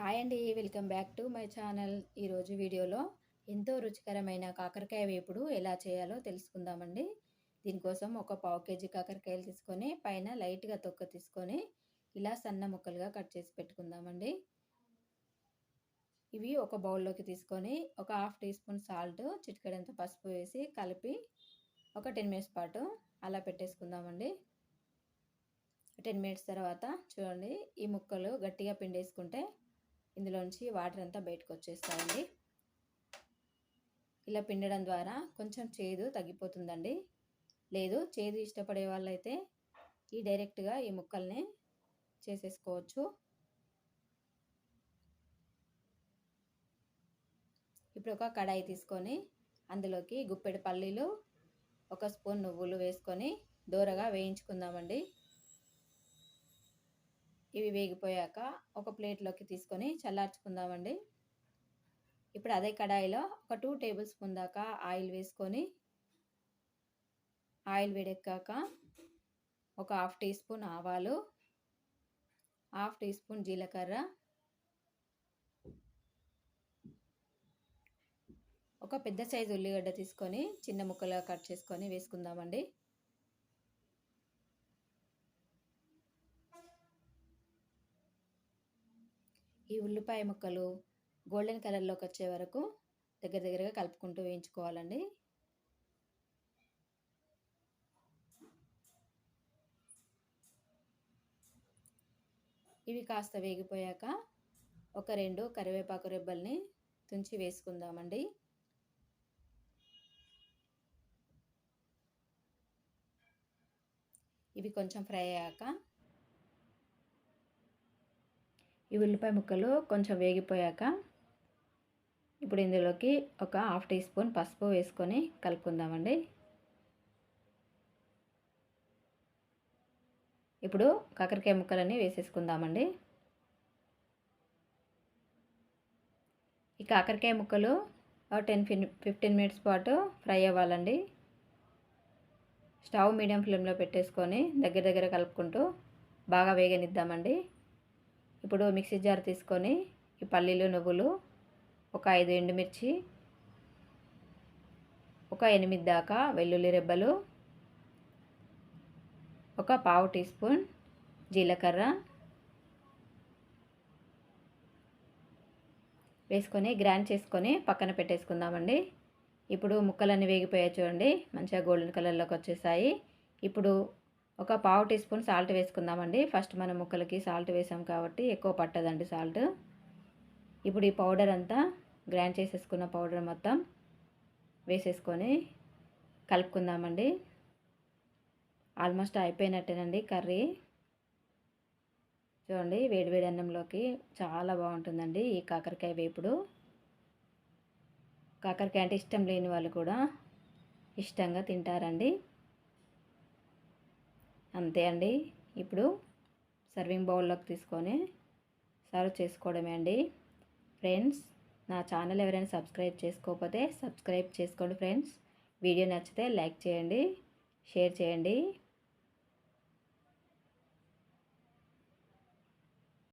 Hi అండి welcome back to my channel. ఈరోజు వీడియోలో ఎంతో రుచికరమైన కాకరకాయ వేపుడు ఎలా చేయాలో తెలుసుకుందామండి. దీనికోసం ఒక పావు కేజీ కాకరకాయలు తీసుకొని పైన లైట్గా తొక్క తీసుకొని ఇలా సన్న ముక్కలుగా కట్ చేసి పెట్టుకుందామండి. ఇవి ఒక బౌల్లోకి తీసుకొని ఒక హాఫ్ టీ స్పూన్ సాల్ట్ చిటికడంత పసుపు వేసి కలిపి ఒక టెన్ మినిట్స్ పాటు అలా పెట్టేసుకుందామండి. టెన్ మినిట్స్ తర్వాత చూడండి ఈ ముక్కలు గట్టిగా పిండేసుకుంటే ఇందులోంచి వాటర్ అంతా బయటకు వచ్చేస్తాయండి ఇలా పిండడం ద్వారా కొంచెం చేదు తగ్గిపోతుందండి. లేదు చేదు ఇష్టపడే వాళ్ళైతే ఈ డైరెక్ట్గా ఈ ముక్కల్ని చేసేసుకోవచ్చు. ఇప్పుడు ఒక కడాయి తీసుకొని అందులోకి గుప్పెడు పల్లీలు ఒక స్పూన్ నువ్వులు వేసుకొని దూరగా వేయించుకుందామండి. ఇవి వేగిపోయాక ఒక ప్లేట్లోకి తీసుకొని చల్లార్చుకుందామండి. ఇప్పుడు అదే కడాయిలో ఒక టూ టేబుల్ స్పూన్ దాకా ఆయిల్ వేసుకొని ఆయిల్ వేడెక్కాక ఒక హాఫ్ టీ స్పూన్ ఆవాలు హాఫ్ టీ స్పూన్ జీలకర్ర ఒక పెద్ద సైజు ఉల్లిగడ్డ తీసుకొని చిన్న ముక్కలుగా కట్ చేసుకొని వేసుకుందామండి. ఈ ఉల్లిపాయ ముక్కలు గోల్డెన్ కలర్లోకి వచ్చే వరకు దగ్గర దగ్గరగా కలుపుకుంటూ వేయించుకోవాలండి. ఇవి కాస్త వేగిపోయాక ఒక రెండు కరివేపాకు రెబ్బల్ని తుంచి వేసుకుందామండి. ఇవి కొంచెం ఫ్రై అయ్యాక ఈ ఉల్లిపాయ ముక్కలు కొంచెం వేగిపోయాక ఇప్పుడు ఇందులోకి ఒక హాఫ్ టీ స్పూన్ పసుపు వేసుకొని కలుపుకుందామండి. ఇప్పుడు కాకరకాయ ముక్కలన్నీ వేసేసుకుందామండి. ఈ కాకరకాయ ముక్కలు టెన్ ఫిఫ్టీన్ మినిట్స్ పాటు ఫ్రై అవ్వాలండి. స్టవ్ మీడియం ఫ్లేమ్లో పెట్టేసుకొని దగ్గర దగ్గర కలుపుకుంటూ బాగా వేగనిద్దామండి. ఇప్పుడు మిక్సీ జార్ తీసుకొని ఈ పల్లీలు నువ్వులు ఒక ఐదు ఎండుమిర్చి ఒక ఎనిమిది దాకా వెల్లుల్లి రెబ్బలు ఒక పావు టీ స్పూన్ జీలకర్ర వేసుకొని గ్రైండ్ చేసుకొని పక్కన పెట్టేసుకుందామండి. ఇప్పుడు ముక్కలన్నీ వేగిపోయాయి చూడండి మంచిగా గోల్డెన్ కలర్లోకి వచ్చేసాయి. ఇప్పుడు ఒక పావు టీ స్పూన్ సాల్ట్ వేసుకుందామండి. ఫస్ట్ మనం ముక్కలకి సాల్ట్ వేసాం కాబట్టి ఎక్కువ పట్టదండి సాల్ట్. ఇప్పుడు ఈ పౌడర్ అంతా గ్రైండ్ చేసేసుకున్న పౌడర్ మొత్తం వేసేసుకొని కలుపుకుందామండి. Almost అయిపోయినట్టేనండి curry. చూడండి వేడివేడి అన్నంలోకి చాలా బాగుంటుందండి ఈ కాకరకాయ వేపుడు. కాకరకాయ అంటే ఇష్టం లేని వాళ్ళు కూడా ఇష్టంగా తింటారండి. అంతే అండి. ఇప్పుడు సర్వింగ్ బౌల్లోకి తీసుకొని సర్వ్ చేసుకోవడమే అండి. ఫ్రెండ్స్ నా ఛానల్ ఎవరైనా సబ్స్క్రైబ్ చేసుకోకపోతే సబ్స్క్రైబ్ చేసుకోండి ఫ్రెండ్స్. వీడియో నచ్చితే లైక్ చేయండి షేర్ చేయండి.